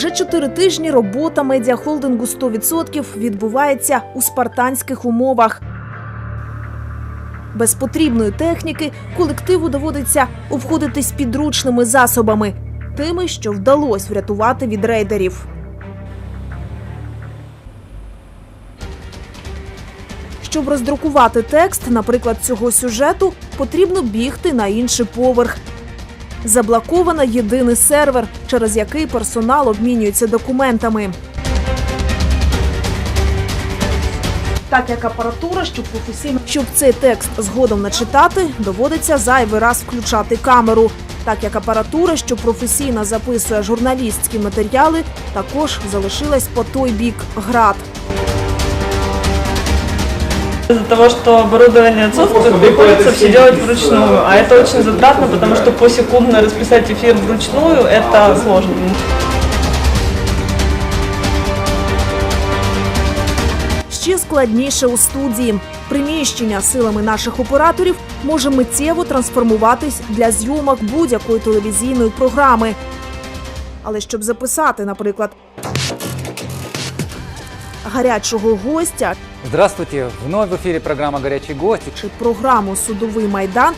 Вже чотири тижні робота медіахолдингу 100% відбувається у спартанських умовах. Без потрібної техніки колективу доводиться обходитись підручними засобами, тими, що вдалося врятувати від рейдерів. Щоб роздрукувати текст, наприклад, цього сюжету, потрібно бігти на інший поверх. Заблоковано єдиний сервер, через який персонал обмінюється документами. Так як апаратура, щоб професійно щоб цей текст згодом начитати, доводиться зайвий раз включати камеру. Так як апаратура, що професійно записує журналістські матеріали, також залишилась по той бік град. Из-за того, что оборудование отсутствует, приходится все делать вручную. А это очень затратно, потому что посекундно расписать эфир вручную – это сложно. Ще складніше у студії. Приміщення силами наших операторів може миттєво трансформуватись для зйомок будь-якої телевізійної програми. Але щоб записати, наприклад, гарячого гостя Здравствуйте! Вновь в эфире программа «Горячий гость». чи програму Судовий майдан,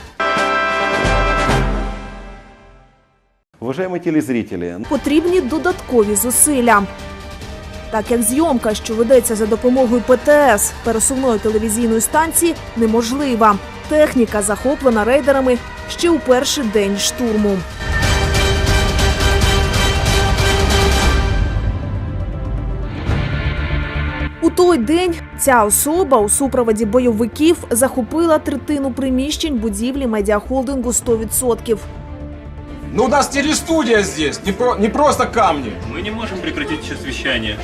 Уважаемые телезрители, потрібні додаткові зусилля. Так як зйомка, що ведеться за допомогою ПТС пересувної телевізійної станції, неможлива. Техніка захоплена рейдерами ще у перший день штурму. Той день ця особа у супроводі бойовиків захопила третину приміщень будівлі медіахолдингу 100%. Ну у нас телестудия здесь, не, про- не просто камни. Мы не можем прекратить сейчас вещание.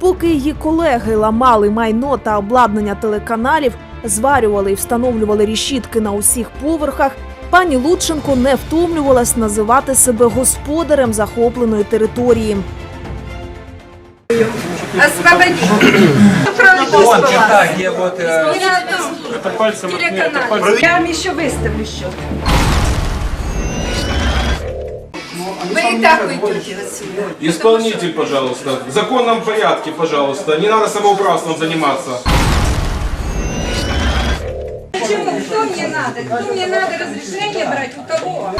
Поки її колеги ламали майно та обладнання телеканалів, зварювали і встановлювали рішітки на усіх поверхах, пані Лученко не втомлювалась називати себе господарем захопленої території. Освободить. Вон, черта, где вот... э, Это пальцем Телеканал. Я вам еще выставлю счет. Вы и так уйдете отсюда. Исполнитель, пожалуйста. В законном порядке, пожалуйста. Не надо самоуправством заниматься. Почему? Кто мне надо? Кто мне надо разрешение брать? У кого?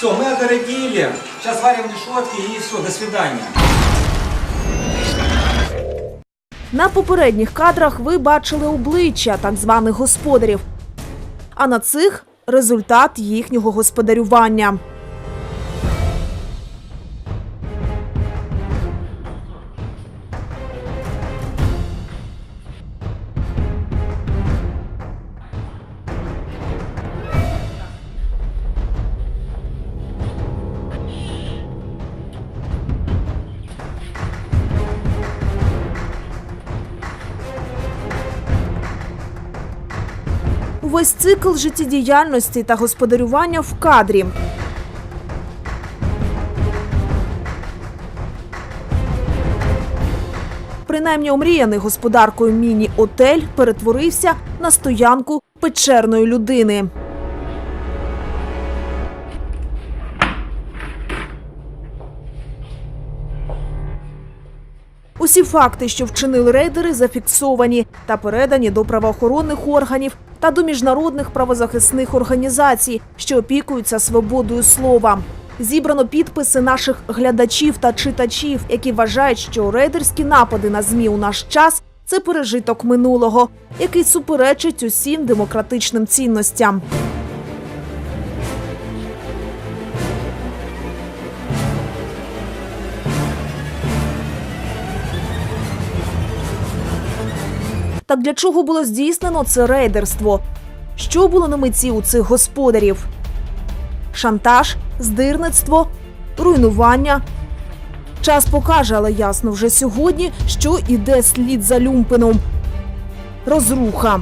Все, мы огородили. Сейчас варим решетки и все, до свидания. На попередніх кадрах ви бачили обличчя так званих господарів. А на цих результат їхнього господарювання. Увесь цикл життєдіяльності та господарювання в кадрі. Принаймні омріяний господаркою міні-отель перетворився на стоянку печерної людини. Усі факти, що вчинили рейдери, зафіксовані та передані до правоохоронних органів та до міжнародних правозахисних організацій, що опікуються свободою слова. Зібрано підписи наших глядачів та читачів, які вважають, що рейдерські напади на змі у наш час це пережиток минулого, який суперечить усім демократичним цінностям. Так для чого було здійснено це рейдерство? Що було на меті у цих господарів? Шантаж, здирництво, руйнування. Час покаже, але ясно вже сьогодні, що іде слід за люмпином. Розруха.